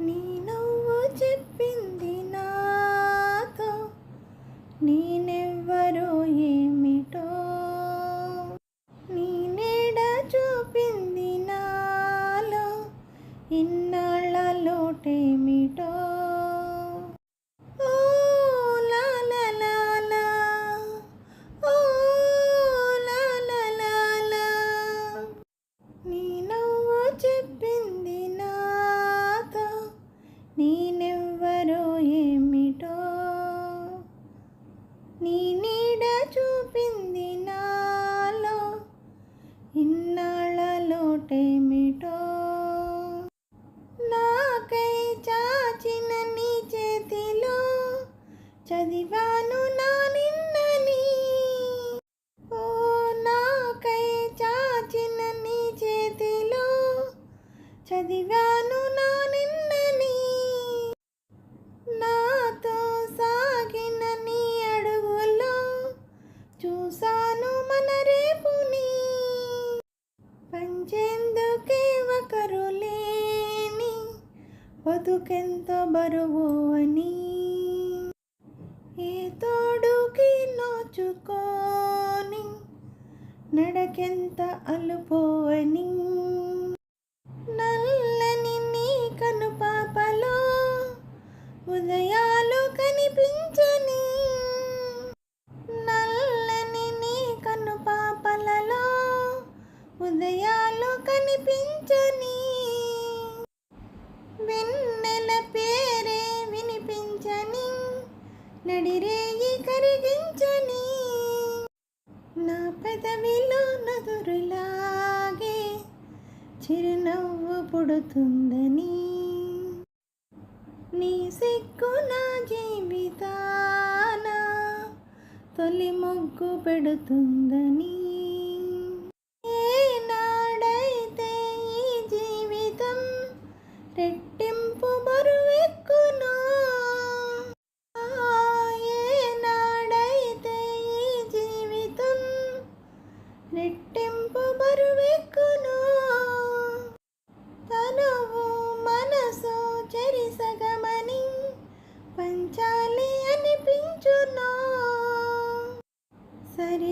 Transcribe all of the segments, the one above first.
నీ నువ్వు చెప్పింది నాతో నేనెవ్వరో ఏమిటో. నీ నీడ చూపింది నాలో ఇన్నాళ్ళ లోటేమిటో నీ నీడ చూపింది నాలో ఇన్నాళ్ళ లోటేమిటో నాకై చాచిన నీ చేతిలో చదివాను నా నిన్నని. ఓ నాకై చాచిన నీ చేతిలో చదివా ఎందుకే ఒకరు లేని బతుకెంత బరువు అని? ఏ తోడుకి నోచుకోని నడకెంత అలుపో అని? నల్లని నీ కనుపాపలో ఉదయాలు కనిపించని కనిపించని. వెన్నెల పేరే వినిపించని. నడిరేయి కరిగించని. నా పెదవిలో నదురులాగే చిరునవ్వు పుడుతుందని. నీ సిగ్గు నా జీవితాన తొలి ముగ్గు పెడుతుందని.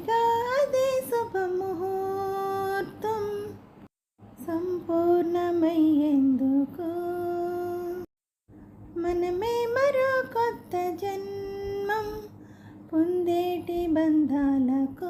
సరిగా శుభముహూర్తం సంపూర్ణమయ్యేందుకు. మనమే మరో కొత్త జన్మం పొందేటి బంధాలకు